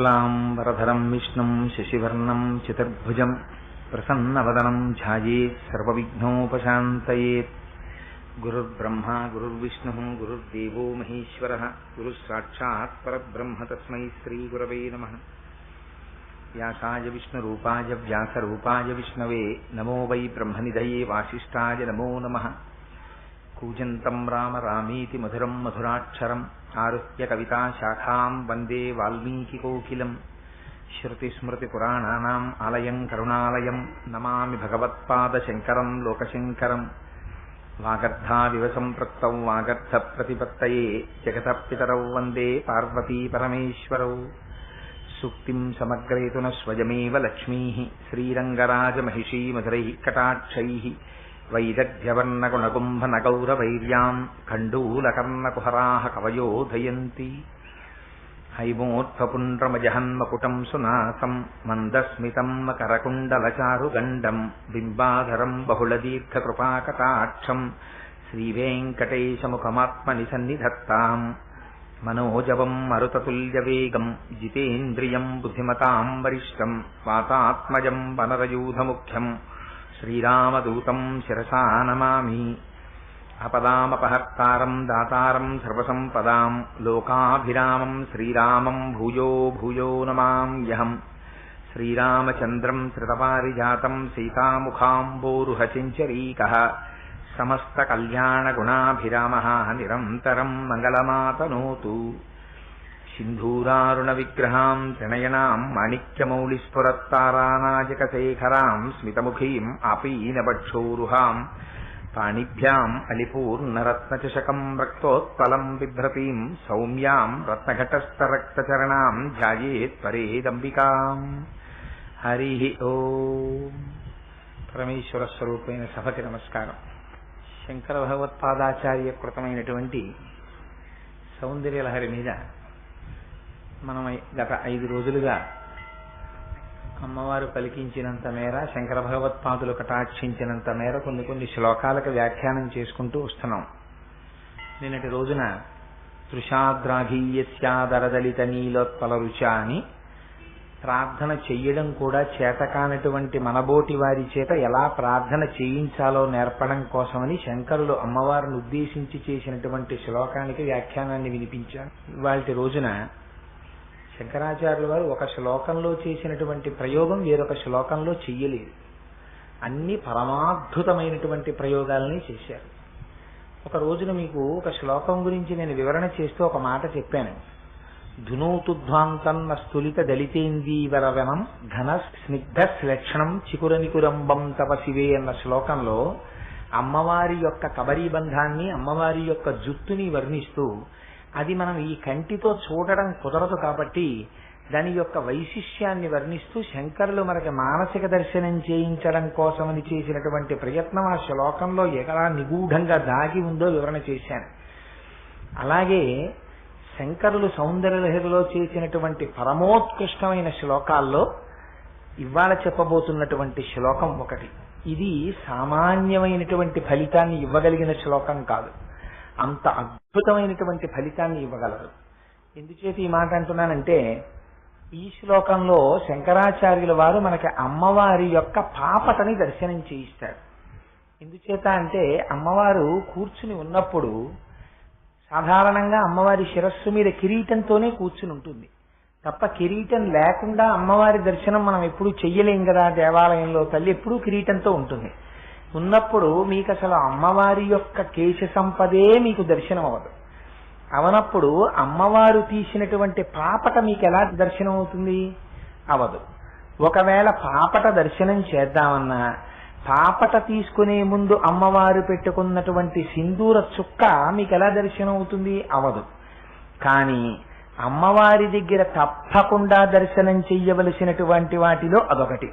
लाम् वरधरम् विष्णुम् शशिवर्णम् चतुर्भुजम् प्रसन्नवदनम् ध्यायेत् सर्वविघ्नोपशान्तयेत्। गुरुर्ब्रह्मा गुरुर्विष्णुः गुरुर्देवो महेश्वरः गुरुस्त्राक्षात्परब्रह्म तस्मै श्रीगुरवे नमः। व्यासाय विष्णुरूपाय व्यासरूपाय विष्णवे नमो वै ब्रह्मनिधये वासिष्ठाय नमो नमः। నమः కూజంతం రామ రామీతి మధురం మధురాక్షరం ఆరుహ్య కవితా శాఖాం వందే వాల్మీకికోకిలం శృతిస్మృతిపురాణానాం ఆలయం కరుణాలయం నమామి భగవత్పాదశంకరం లోకశంకరం. వాగర్ధావివ సంపృక్తౌ వాగర్ధ ప్రతిపత్తయే జగతపితరౌ వందే పార్వతీ పరమేశ్వరౌ. సూక్తిం సమగ్రేతున స్వయమేవ లక్ష్మీ శ్రీరంగరాజమహిషీ మధురై కటాక్షై వైదగ్ధ్యవర్ణగుణగుంభనగౌరవైర్యాం ఖండూలకర్ణకుహరా కవయోధయంతి హైమోత్ఫపుండ్రమజహన్మకుటం సునాసం మందస్మితం మకరకుండలచారుగండం బింబాధరం బహుళదీర్ఘకృపాకటాక్షం శ్రీవేంకటేశముఖమాత్మని సన్నిధత్తాం మనోజవం మరుతతుల్యవేగం జితేంద్రియం బుద్ధిమతాం వరిష్టం వాతాత్మజం వనరయూధముఖ్యం శ్రీరామదూతం శిరసా నమామి. అపదామపహర్తారం దాతారం సర్వసంపదాం లోకాభిరామం శ్రీరామం భూయో భూయో నమామ్యహం శ్రీరామచంద్రం శ్రితపారిజాతం సీతాముఖాంబోరుహచించరీకः. సమస్తకల్యాణగుణాభిరామः నిరంతరం మంగళమాతనోతు. सिन्धूरारुणविग्रहाम् त्रिणयनाम् माणिक्यमौलिस्फुरत्तारानाजकशेखराम् स्मितमुखीम् आपीनवक्षोरुहाम् पाणिभ्याम् अलिपूर्णरत्नचषकम् रक्तोत्पलम् बिभ्रतीम् सौम्याम् रत्नघटस्थरक्तचरणाम् ध्यायेत् परेदम्बिकाम् हरिः ఓం పరమేశ్వర స్వరూపమైన సభకి నమస్కారం శంకర భగవత్పాదాచార్య కృతమైనటువంటి సౌందర్యలహరి మీద మనం గత ఐదు రోజులుగా అమ్మవారు పలికించినంత మేర శంకర భగవత్పాదులు కటాక్షించినంత మేర కొన్ని కొన్ని శ్లోకాలకు వ్యాఖ్యానం చేసుకుంటూ వస్తున్నాం. నిన్నటి రోజున తృషాద్రాఘీయస్యాదరదలిత నీలోత్పల రుచ అని ప్రార్థన చెయ్యడం కూడా చేతకానటువంటి మనబోటి వారి చేత ఎలా ప్రార్థన చేయించాలో నేర్పడం కోసమని శంకరులు అమ్మవారిని ఉద్దేశించి చేసినటువంటి శ్లోకానికి వ్యాఖ్యానాన్ని వినిపించారు. ఇవాళ రోజున శంకరాచార్యుల వారు ఒక శ్లోకంలో చేసినటువంటి ప్రయోగం వేరొక శ్లోకంలో చెయ్యలేదు. అన్ని పరమాద్భుతమైనటువంటి ప్రయోగాలని చేశారు. ఒక రోజున మీకు ఒక శ్లోకం గురించి నేను వివరణ చేస్తూ ఒక మాట చెప్పాను. ధునూతుధ్వాంతన్న స్థులిత దళితేందీవరవనం ఘన స్నిగ్ధ శ్లక్షణం చికురనికురంబం తవ శివే అన్న శ్లోకంలో అమ్మవారి యొక్క కబరీబంధాన్ని అమ్మవారి యొక్క జుత్తుని వర్ణిస్తూ అది మనం ఈ కంటితో చూడడం కుదరదు కాబట్టి దాని యొక్క వైశిష్యాన్ని వర్ణిస్తూ శంకరులు మనకి మానసిక దర్శనం చేయించడం కోసమని చేసినటువంటి ప్రయత్నం ఆ శ్లోకంలో ఎలా నిగూఢంగా దాగి ఉందో వివరణ చేశాను. అలాగే శంకరులు సౌందర్యలహరిలో చేసినటువంటి పరమోత్కృష్టమైన శ్లోకాల్లో ఇవాళ చెప్పబోతున్నటువంటి శ్లోకం ఒకటి. ఇది సామాన్యమైనటువంటి ఫలితాన్ని ఇవ్వగలిగిన శ్లోకం కాదు. అంత అద్భుతమైనటువంటి ఫలితాన్ని ఇవ్వగలరు. ఎందుచేత ఈ మాట అంటున్నానంటే ఈ శ్లోకంలో శంకరాచార్యుల వారు మనకి అమ్మవారి యొక్క పాపటని దర్శనం చేయిస్తారు. ఎందుచేత అంటే అమ్మవారు కూర్చుని ఉన్నప్పుడు సాధారణంగా అమ్మవారి శిరస్సు మీద కిరీటంతోనే కూర్చుని ఉంటుంది. తప్ప కిరీటం లేకుండా అమ్మవారి దర్శనం మనం ఎప్పుడూ చెయ్యలేం కదా దేవాలయంలో తల్లి ఎప్పుడూ కిరీటంతో ఉంటుంది. ఉన్నప్పుడు మీకు అసలు అమ్మవారి యొక్క కేశ సంపదే మీకు దర్శనం అవ్వదు అవనప్పుడు అమ్మవారు తీసినటువంటి పాపట మీకు ఎలా దర్శనం అవుతుంది అవదు. ఒకవేళ పాపట దర్శనం చేద్దామన్నా పాపట తీసుకునే ముందు అమ్మవారు పెట్టుకున్నటువంటి సింధూర చుక్క మీకు ఎలా దర్శనం అవుతుంది అవదు. కానీ అమ్మవారి దగ్గర తప్పకుండా దర్శనం చెయ్యవలసినటువంటి వాటిలో అదొకటి.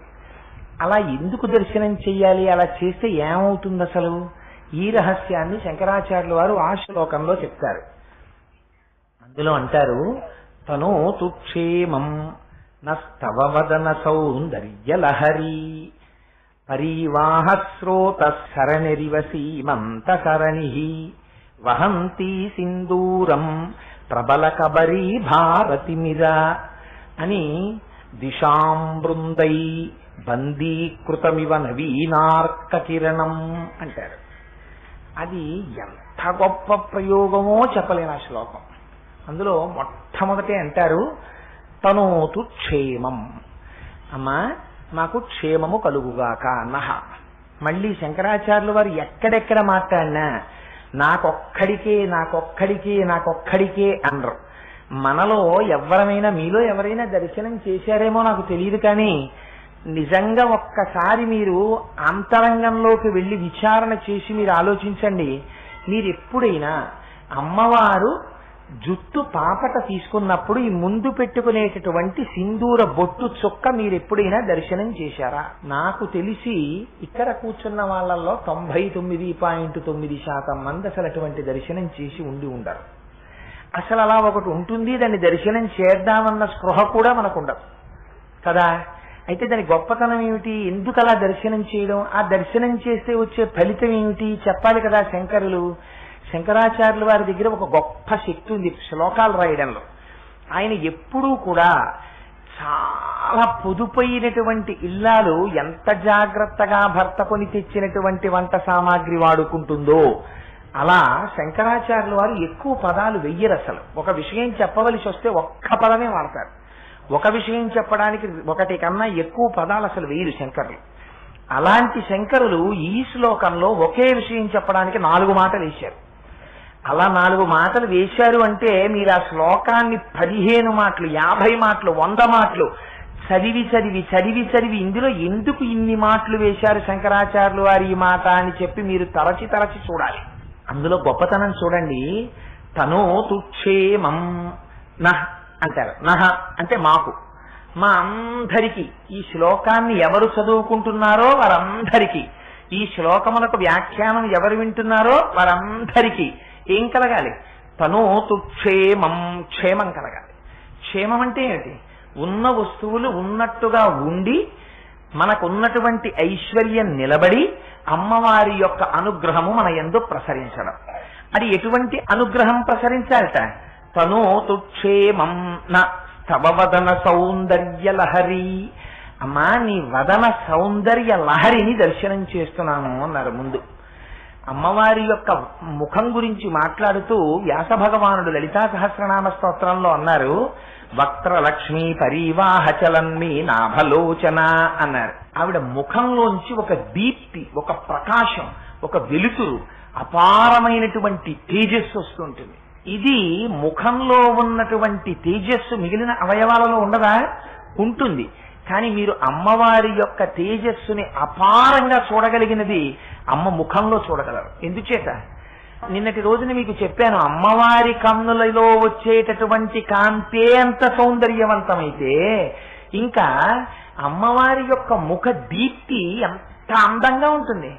అలా ఎందుకు దర్శనం చెయ్యాలి? అలా చేస్తే ఏమవుతుంది అసలు? ఈ రహస్యాన్ని శంకరాచార్యుల వారు ఆ శ్లోకంలో చెప్తారు. అందులో అంటారు తను తుక్షేమం నస్తవ సౌందర్యలహరి పరివాహ స్రోత సరణిరివ సీమంత సరణి వహంతి సింధూరం ప్రబల కబరీ భారతిమిర అని దిశాం బృందై బందీకృతమివ నవీనార్క కిరణం అంటారు. అది ఎంత గొప్ప ప్రయోగమో చెప్పలేని ఆ శ్లోకం. అందులో మొట్టమొదటి అంటారు తనోతు క్షేమం. అమ్మా మాకు క్షేమము కలుగుగాక అన్నహ. మళ్ళీ శంకరాచార్యులు వారు ఎక్కడెక్కడ మాట్లాడినా నాకొక్కడికే నాకొక్కడికే నాకొక్కడికే అనరు. మనలో ఎవరమైనా మీలో ఎవరైనా దర్శనం చేశారేమో నాకు తెలియదు కానీ నిజంగా ఒక్కసారి మీరు అంతరంగంలోకి వెళ్ళి విచారణ చేసి మీరు ఆలోచించండి. మీరు ఎప్పుడైనా అమ్మవారు జుట్టు పాపట తీసుకున్నప్పుడు ఈ ముందు పెట్టుకునేటటువంటి సింధూర బొట్టు చుక్క మీరు ఎప్పుడైనా దర్శనం చేశారా? నాకు తెలిసి ఇక్కడ కూర్చున్న వాళ్ళల్లో తొంభై తొమ్మిది పాయింట్ తొమ్మిది శాతం మంది అసలు అటువంటి దర్శనం చేసి ఉండి ఉండరు. అసలు అలా ఒకటి ఉంటుంది దాన్ని దర్శనం చేద్దామన్న స్పృహ కూడా మనకు ఉండదు కదా? అయితే దాని గొప్పతనం ఏమిటి? ఎందుకు అలా దర్శనం చేయడం? ఆ దర్శనం చేస్తే వచ్చే ఫలితం ఏమిటి? చెప్పాలి కదా శంకరులు. శంకరాచార్యుల వారి దగ్గర ఒక గొప్ప శక్తి ఉంది శ్లోకాలు రాయడంలో. ఆయన ఎప్పుడూ కూడా చాలా పొదుపైనటువంటి ఇల్లాలు ఎంత జాగ్రత్తగా భర్త కొని తెచ్చినటువంటి వంట సామాగ్రి వాడుకుంటుందో అలా శంకరాచార్యుల వారు ఎక్కువ పదాలు వెయ్యరు అసలు. ఒక విషయం చెప్పవలసి వస్తే ఒక్క పదమే వాడతారు. ఒక విషయం చెప్పడానికి ఒకటి కన్నా ఎక్కువ పదాలు అసలు వేయరు శంకరులు. అలాంటి శంకరులు ఈ శ్లోకంలో ఒకే విషయం చెప్పడానికి నాలుగు మాటలు వేశారు. అలా నాలుగు మాటలు వేశారు అంటే మీరు ఆ శ్లోకాన్ని పదిహేను మాటలు యాభై మాటలు వంద మాటలు చదివి చదివి చదివి చదివి ఇందులో ఎందుకు ఇన్ని మాటలు వేశారు శంకరాచార్యులు వారి ఈ మాట అని చెప్పి మీరు తరచి తరచి చూడాలి. అందులో గొప్పతనం చూడండి. తను తుక్షేమం అంటారు. నహ అంటే మాకు. మా అందరికీ ఈ శ్లోకాన్ని ఎవరు చదువుకుంటున్నారో వారందరికీ ఈ శ్లోకమునకు వ్యాఖ్యానం ఎవరు వింటున్నారో వారందరికీ ఏం కలగాలి? తనోతు క్షేమం క్షేమం కలగాలి. క్షేమం అంటే ఏమిటి? ఉన్న వస్తువులు ఉన్నట్టుగా ఉండి మనకున్నటువంటి ఐశ్వర్యం నిలబడి అమ్మవారి యొక్క అనుగ్రహము మన ఎందు ప్రసరించడం. అది ఎటువంటి అనుగ్రహం ప్రసరించాలట? తనోతు క్షేమం నా స్తవవదన సౌందర్య లహరి. అమ్మా నీ వదన సౌందర్య లహరిని దర్శనం చేస్తున్నాను అన్నారు ముందు. అమ్మవారి యొక్క ముఖం గురించి మాట్లాడుతూ వ్యాస భగవానుడు లలితా సహస్రనామ స్తోత్రంలో అన్నారు వక్త్రలక్ష్మి పరీవాహచలన్మి నాభలోచన అన్నారు. ఆవిడ ముఖంలోంచి ఒక దీప్తి ఒక ప్రకాశం ఒక వెలుతురు అపారమైనటువంటి తేజస్సు వస్తుంటుంది. ఇది ముఖంలో ఉన్నటువంటి తేజస్సు మిగిలిన అవయవాలలో ఉండదా? ఉంటుంది. కానీ మీరు అమ్మవారి యొక్క తేజస్సుని అపారంగా చూడగలిగినది అమ్మ ముఖంలో చూడగలరు. ఎందుచేత? నిన్నటి రోజున మీకు చెప్పాను అమ్మవారి కన్నులలో వచ్చేటటువంటి కాంతే అంత సౌందర్యవంతమైతే ఇంకా అమ్మవారి యొక్క ముఖ దీప్తి ఎంత అందంగా ఉంటుంది.